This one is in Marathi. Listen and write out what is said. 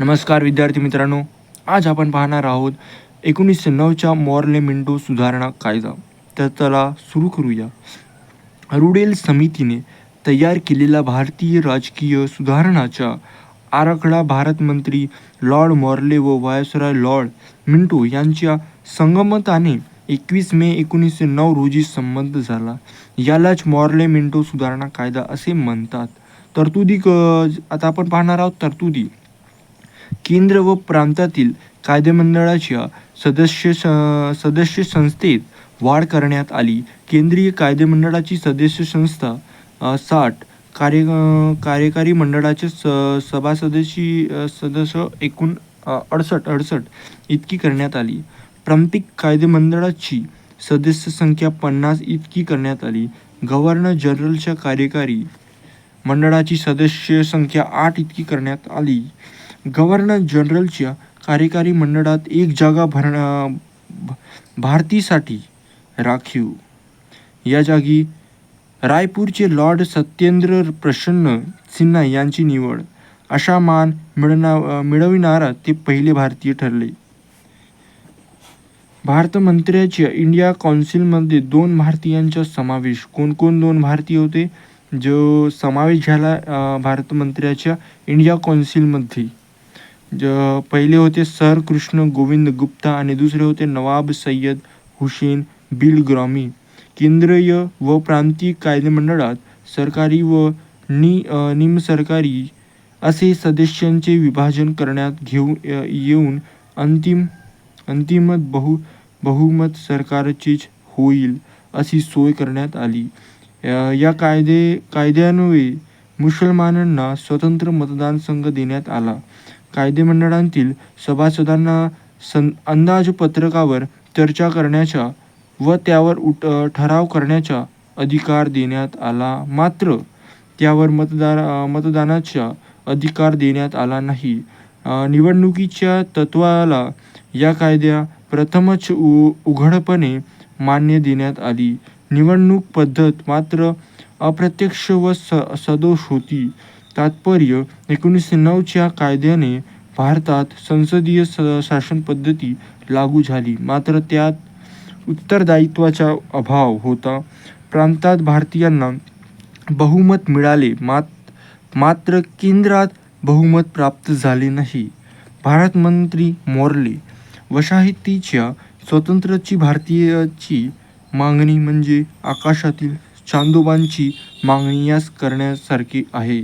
नमस्कार विद्यार्थी मित्रांनो. आज आपण पाहणार आहोत एकोणीसशे नऊच्या मॉर्ले मिंटो सुधारणा कायदा. तर चला सुरू करूया. रुडेल समितीने तयार केलेला भारतीय राजकीय सुधारणाचा आराखडा भारत मंत्री लॉर्ड मॉर्ले व वायसराय लॉर्ड मिंटो यांच्या संगमताने एकवीस मे एकोणीसशे नऊ रोजी संमत झाला. यालाच मॉर्ले मिंटो सुधारणा कायदा असे म्हणतात. तरतुदी क आता आपण पाहणार आहोत तरतुदी. केंद्र व प्रांतातील कायदेमंडळाच्या सदस्य स- सदस्य संस्थेत वाढ करण्यात आली. केंद्रीय कायदेमंडळाची सदस्य संस्था साठ कार्य कार्यकारी मंडळाचे स सभासदाची सदस्य एकूण अडसष्ट अडसष्ट इतकी करण्यात आली. प्रांतिक कायदेमंडळाची सदस्य संख्या पन्नास इतकी करण्यात आली. गव्हर्नर जनरलच्या कार्यकारी मंडळाची सदस्य संख्या आठ इतकी करण्यात आली. गव्हर्नर जनरलच्या कार्यकारी मंडळात एक जागा भरणं भारतीसाठी राखीव. या जागी रायपूरचे लॉर्ड सत्येंद्र प्रसन्न सिन्हा यांची निवड. अशा मान मिळणा मिळविणारा ते पहिले भारतीय ठरले. भारत मंत्र्याच्या इंडिया कौन्सिलमध्ये दोन भारतीयांचा समावेश. कोण कोण दोन भारतीय होते? जो समावेश झाला भारत मंत्र्याच्या इंडिया कौन्सिलमध्ये. ज पहिले होते सर कृष्ण गोविंद गुप्ता आणि दुसरे होते नवाब सय्यद हुसेन बिलग्रॉमी केंद्रीय व प्रांतीय कायदेमंडळात सरकारी व नि निमसरकारी असे सदस्यांचे विभाजन करण्यात घेऊ येऊन अंतिम अंतिमत बहु बहुमत सरकारचीच होईल अशी सोय करण्यात आली. या कायदे कायद्यान्वये मुसलमानांना स्वतंत्र मतदान संघ देण्यात आला. कायदेमंडळातील सभासदांना सं अंदाजपत्रकावर चर्चा करण्याच्या व त्यावर उट ठराव करण्याचा अधिकार देण्यात आला. मात्र त्यावर मतदार मतदानाचा अधिकार देण्यात आला नाही. निवडणुकीच्या तत्वाला या कायद्या प्रथमच उ उघडपणे मान्य देण्यात आली. निवडणूक पद्धत मात्र अप्रत्यक्ष व स सदोष होती. तात्पर्य एकोणीसशे नऊच्या कायद्याने भारतात संसदीय स शासन पद्धती लागू झाली. मात्र त्यात उत्तरदायित्वाचा अभाव होता. प्रांतात भारतीयांना बहुमत मिळाले मात मात्र केंद्रात बहुमत प्राप्त झाले नाही. भारत मंत्री मोर्ले वसाहतीच्या स्वतंत्रची भारतीयाची मागणी म्हणजे आकाशातील चांदोबांची मागणी यास करण्यासारखी आहे.